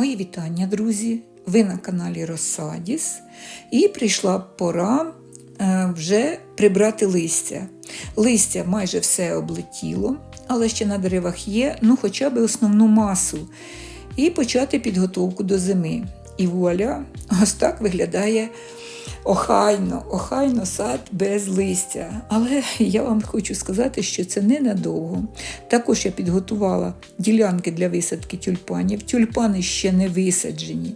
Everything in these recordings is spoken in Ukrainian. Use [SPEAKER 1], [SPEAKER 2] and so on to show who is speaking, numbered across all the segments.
[SPEAKER 1] Мої вітання, друзі! Ви на каналі Росадіс. І прийшла пора е, вже прибрати листя. Листя майже все облетіло, але ще на деревах є, ну хоча б основну масу. І почати підготовку до зими. І вуаля, ось так виглядає охайно, охайно сад без листя. Але я вам хочу сказати, що це ненадовго. Також я підготувала ділянки для висадки тюльпанів. Тюльпани ще не висаджені.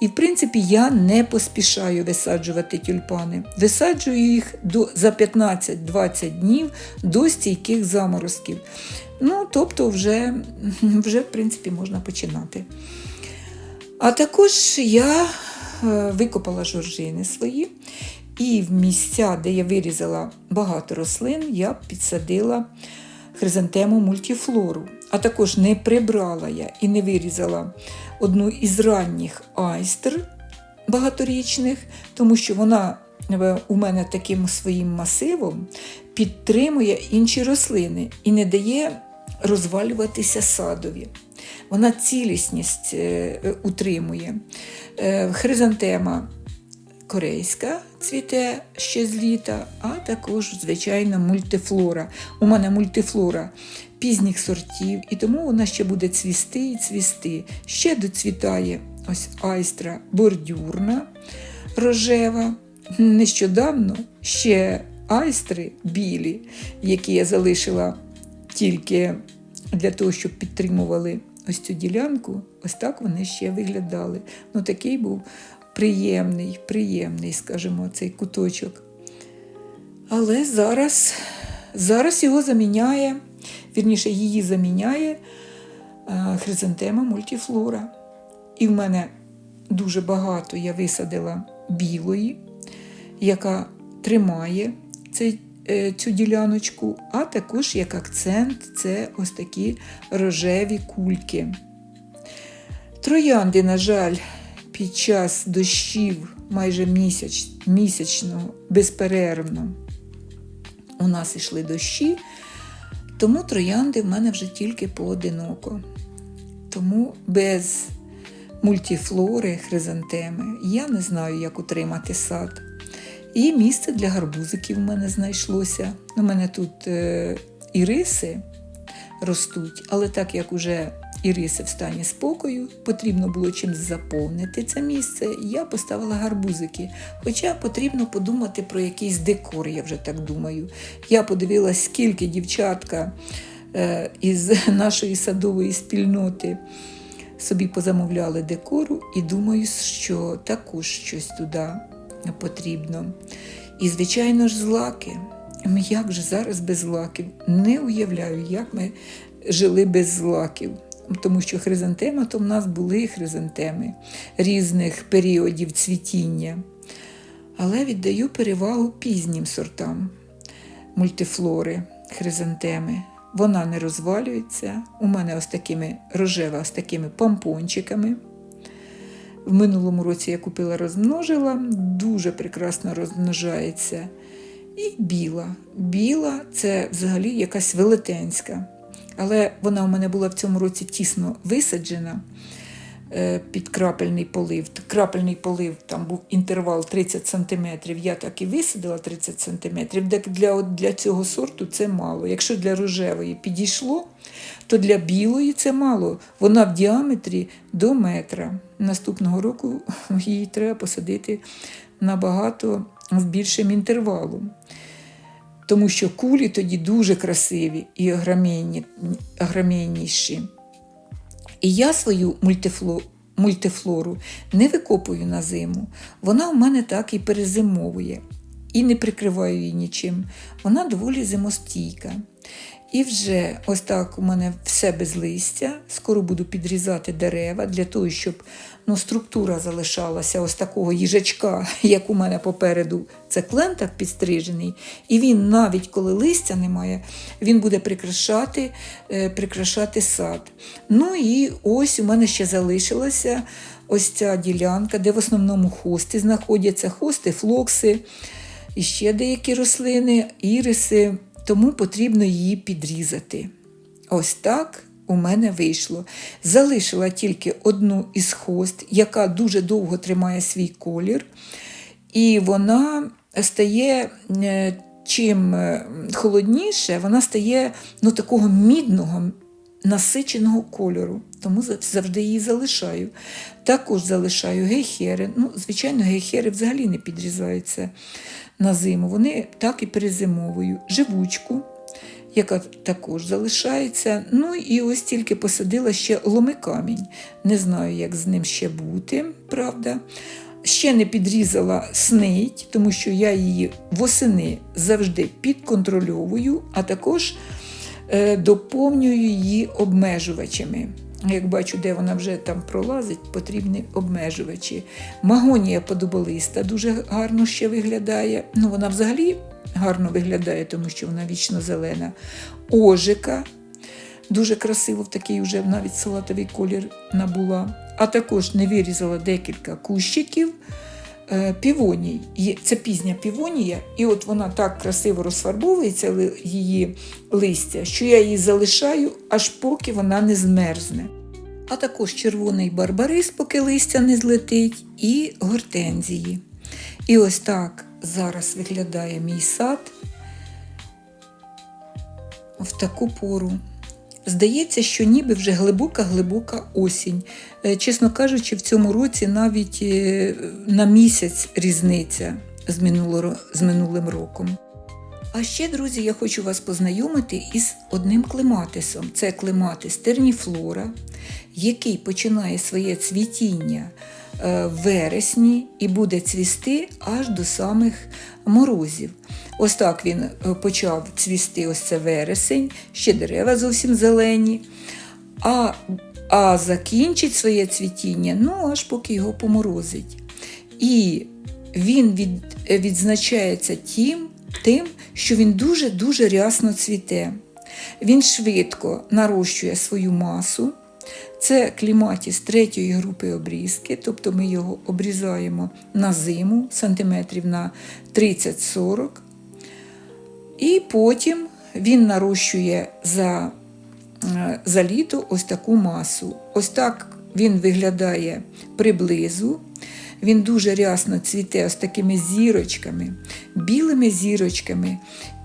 [SPEAKER 1] І, в принципі, я не поспішаю висаджувати тюльпани. Висаджую їх до, за 15-20 днів до стійких заморозків. Ну, тобто, вже, вже, в принципі, можна починати. А також я викопала жоржини свої, і в місця, де я вирізала багато рослин, я підсадила хризантему мультифлору. А також не прибрала я і не вирізала одну із ранніх айстр багаторічних, тому що вона е, у мене таким своїм масивом підтримує інші рослини і не дає розвалюватися садові. Вона цілісність е, утримує. Е, Хризантема корейська цвіте ще з літа, а також, звичайно, мультифлора. У мене мультифлора пізніх сортів, і тому вона ще буде цвісти і цвісти. Ще доцвітає ось айстра бордюрна рожева. Нещодавно ще айстри білі, які я залишила тільки для того, щоб підтримували ось цю ділянку, ось так вони ще виглядали. Ну, такий був приємний, приємний, скажімо, цей куточок. Але зараз, зараз його заміняє, вірніше, її заміняє е, хризантема мультифлора. І в мене дуже багато я висадила білої, яка тримає цей цю діляночку, а також як акцент це ось такі рожеві кульки. Троянди, на жаль, під час дощів майже місяць, місячно, безперервно у нас йшли дощі, тому троянди в мене вже тільки поодиноко. Тому без мультифлори, хризантеми я не знаю, як утримати сад. І місце для гарбузиків в мене знайшлося. У мене тут е, іриси ростуть, але так як уже іриси в стані спокою, потрібно було чимось заповнити це місце, я поставила гарбузики. Хоча потрібно подумати про якийсь декор, я вже так думаю. Я подивилась, скільки дівчатка е, із нашої садової спільноти собі позамовляли декору, і думаю, що також щось туди потрібно. І, звичайно ж, злаки. Як же зараз без злаків? Не уявляю, як ми жили без злаків. Тому що хризантема, то в нас були хризантеми різних періодів цвітіння. Але віддаю перевагу пізнім сортам мультифлори, хризантеми. Вона не розвалюється. У мене ось такими рожева, ось такими помпончиками. В минулому році я купила, розмножила, дуже прекрасно розмножається. І біла. Біла це взагалі якась велетенська. Але вона у мене була в цьому році тісно висаджена е, під крапельний полив. Крапельний полив, там був інтервал 30 см. Я так і висадила 30 см. Для, для цього сорту це мало. Якщо для рожевої підійшло, то для білої це мало. Вона в діаметрі до метра. Наступного року її треба посадити набагато в більшим інтервалом. Тому що кулі тоді дуже красиві і агромійніші. І я свою мультифло, мультифлору не викопую на зиму. Вона в мене так і перезимовує. І не прикриваю її нічим. Вона доволі зимостійка. І вже ось так у мене все без листя. Скоро буду підрізати дерева для того, щоб ну, структура залишалася ось такого їжачка, як у мене попереду. Це клентак підстрижений. І він, навіть коли листя немає, він буде прикрашати е, прикрашати сад. Ну і ось у мене ще залишилася ось ця ділянка, де в основному хости знаходяться хости, флокси, і ще деякі рослини, іриси тому потрібно її підрізати. Ось так у мене вийшло. Залишила тільки одну із хост, яка дуже довго тримає свій колір, і вона стає. е, Чим е, холодніше, вона стає ну, такого мідного, насиченого кольору. Тому завжди її залишаю. Також залишаю гейхери. Ну, звичайно, гейхери взагалі не підрізаються на зиму. Вони так і перезимовую. Живучку, яка також залишається. Ну і ось тільки посадила ще ломикамінь. Не знаю, як з ним ще бути, правда. Ще не підрізала снить, тому що я її восени завжди підконтрольовую, а також доповнюю її обмежувачами. Як бачу, де вона вже там пролазить, потрібні обмежувачі. Магонія подоболиста дуже гарно ще виглядає. Ну, вона взагалі гарно виглядає, тому що вона вічно зелена. Ожика дуже красиво, в такий вже навіть салатовий колір набула. А також не вирізала декілька кущиків е, півоній. Це пізня півонія, і от вона так красиво розфарбовується, її листя, що я її залишаю, аж поки вона не змерзне. А також червоний барбарис, поки листя не злетить, і гортензії. І ось так зараз виглядає мій сад в таку пору. Здається, що ніби вже глибока-глибока осінь. Е, Чесно кажучи, в цьому році навіть е, на місяць різниця з, минуло- з минулим роком. А ще, друзі, я хочу вас познайомити із одним клематисом. Це клематис терніфлора, який починає своє цвітіння вересні і буде цвісти аж до самих морозів. Ось так він е, почав цвісти ось це вересень, ще дерева зовсім зелені. А, а закінчить своє цвітіння, ну аж поки його поморозить. І він від, е, відзначається тим, тим, що він дуже-дуже рясно цвіте. Він швидко нарощує свою масу. Це кліматіс третьої групи обрізки, тобто ми його обрізаємо на зиму сантиметрів на 30-40. І потім він нарощує за, е, за літо ось таку масу. Ось так він виглядає приблизу. Він дуже рясно цвіте ось такими зірочками, білими зірочками.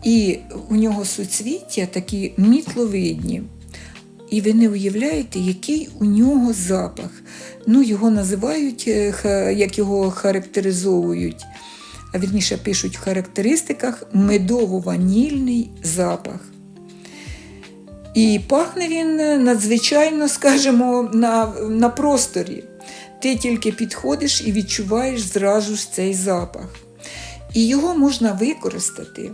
[SPEAKER 1] І у нього суцвіття такі мітловидні. І ви не уявляєте, який у нього запах. Ну, його називають, е, як його характеризовують, а вірніше пишуть в характеристиках медово-ванільний запах. І пахне він е, надзвичайно, скажімо, на, на просторі. Ти тільки підходиш і відчуваєш зразу ж цей запах. І його можна використати,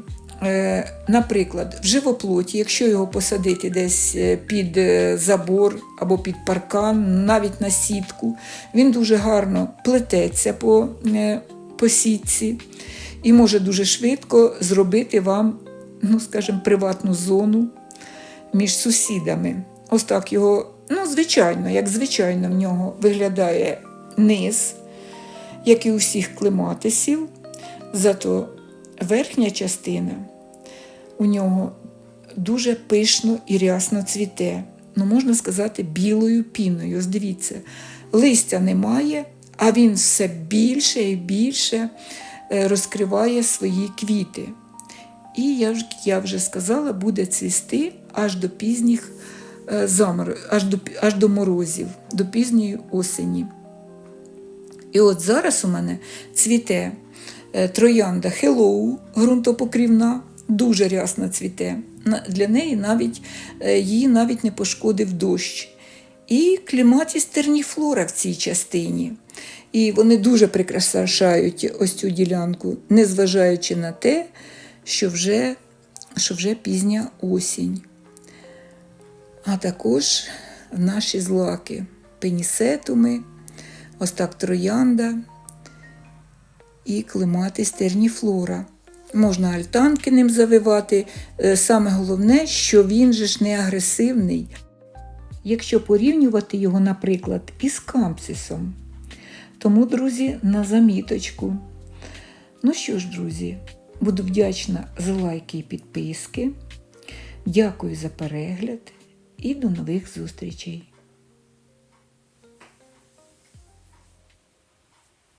[SPEAKER 1] наприклад, в живоплоті, якщо його посадити десь е, під е, забор або під паркан, навіть на сітку, він дуже гарно плететься по, е, по сітці і може дуже швидко зробити вам, ну, скажімо, приватну зону між сусідами. Ось так його, ну, звичайно, як звичайно, в нього виглядає низ, як і у всіх клематисів. Зато верхня частина у нього дуже пишно і рясно цвіте. Ну, можна сказати, білою піною. Ось дивіться, листя немає, а він все більше і більше е, розкриває свої квіти. І я, я вже сказала, буде цвісти аж до пізніх е, замор, аж до, аж до морозів, до пізньої осені. І от зараз у мене цвіте троянда Hello, ґрунтопокрівна, дуже рясно цвіте. Для неї навіть е, її навіть не пошкодив дощ. І кліматіс терніфлора в цій частині. І вони дуже прикрашають ось цю ділянку, незважаючи на те, що вже, що вже пізня осінь. А також наші злаки, пенісетуми, ось так троянда і клематис терніфлора. Можна альтанки ним завивати. Е, Саме головне, що він же ж не агресивний. Якщо порівнювати його, наприклад, із кампсисом. Тому, друзі, на заміточку. Ну що ж, друзі, буду вдячна за лайки і підписки. Дякую за перегляд і до нових зустрічей!